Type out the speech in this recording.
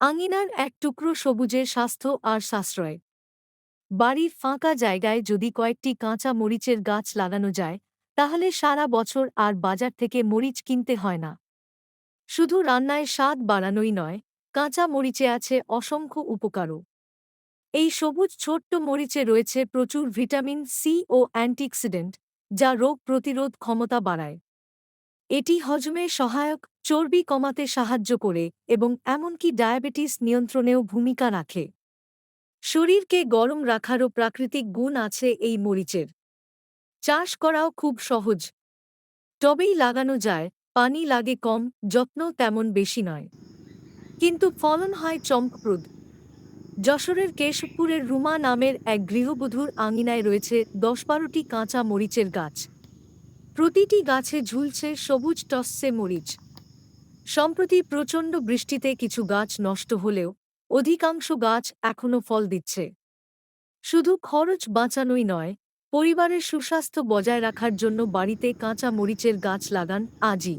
আঙিনার এক টুকরো সবুজের স্বাস্থ্য আর সাশ্রয়। বাড়ির ফাঁকা জায়গায় যদি কয়েকটি কাঁচা মরিচের গাছ লাগানো যায়, তাহলে সারা বছর আর বাজার থেকে মরিচ কিনতে হয় না। শুধু রান্নায় স্বাদ বাড়ানোই নয়, কাঁচা মরিচে আছে অসংখ্য উপকারও। এই সবুজ ছোট্ট মরিচে রয়েছে প্রচুর ভিটামিন সি ও অ্যান্টিঅক্সিডেন্ট, যা রোগ প্রতিরোধ ক্ষমতা বাড়ায়। এটি হজমে সহায়ক চর্বি কমাতে সাহায্য করে এবং এমনকি ডায়াবেটিস নিয়ন্ত্রণেও ভূমিকা রাখে। শরীরকে গরম রাখারও প্রাকৃতিক গুণ আছে এই মরিচের। চাষ করাও খুব সহজ। টবেই লাগানো যায়, পানি লাগে কম, যত্ন তেমন বেশি নয়। কিন্তু ফলন হয় চমকপ্রদ। যশোরের কেশবপুরের রুমা নামের এক গৃহবধূর আঙিনায় রয়েছে দশ বারোটি কাঁচা মরিচের গাছ। প্রতিটি গাছে ঝুলছে সবুজ টসসে মরিচ। সম্প্রতি প্রচণ্ড বৃষ্টিতে কিছু গাছ নষ্ট হলেও অধিকাংশ গাছ এখনও ফল দিচ্ছে। শুধু খরচ বাঁচানোই নয়, পরিবারের সুস্বাস্থ্য বজায় রাখার জন্য বাড়িতে কাঁচা মরিচের গাছ লাগান আজই।